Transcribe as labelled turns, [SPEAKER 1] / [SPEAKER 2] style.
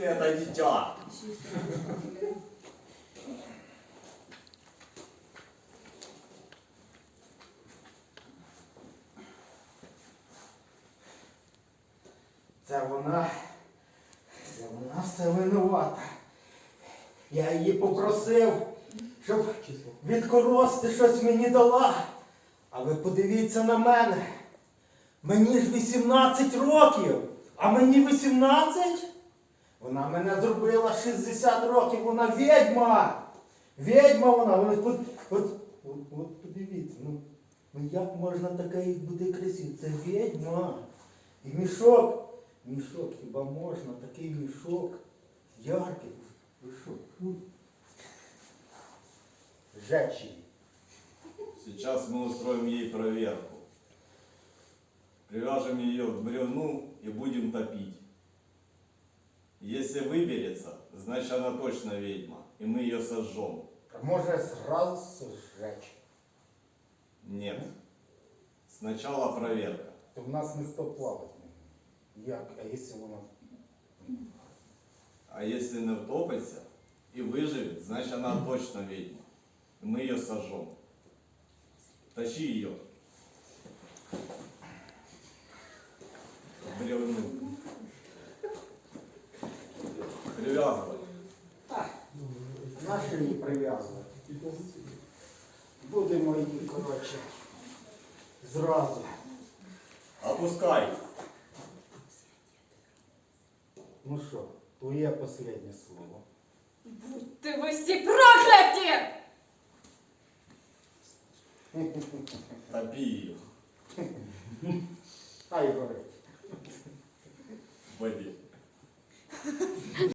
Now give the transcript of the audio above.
[SPEAKER 1] Это дитя.
[SPEAKER 2] Це вона. Це вона все винувата. Я її попросив, щоб відкорости щось мені дала. А ви подивіться на мене. Мені ж 18 років, а мені 18? Вона мене зробила 60 років, вона відьма. Відьма вона. вона от, от, от, от подивіться, ну, ну як можна таке бути красиві? Це відьма. І мішок. Мішок, хіба можна такий мішок? Яркий. Ви що? Фу. Жечі.
[SPEAKER 1] Сейчас мы устроим ей проверку. Привяжем ее к бревну и будем топить. Если выберется, значит она точно ведьма, и мы ее сожжем.
[SPEAKER 2] Може зразу сжечь?
[SPEAKER 1] Нет. Сначала проверка.
[SPEAKER 2] То в нас не буде. Як? А якщо вона.
[SPEAKER 1] А если не втопится и выживет, значит она точно ведьма. И мы ее сожжем. Тащи ее. Привязывай.
[SPEAKER 2] Нащо її прив'язувати? Будемо її, коротше, зразу.
[SPEAKER 1] Опускай.
[SPEAKER 2] Ну що, твоє останнє слово.
[SPEAKER 3] Будьте ви всі прокляті!
[SPEAKER 1] Топи ее.
[SPEAKER 2] Хай горить.
[SPEAKER 1] в воде.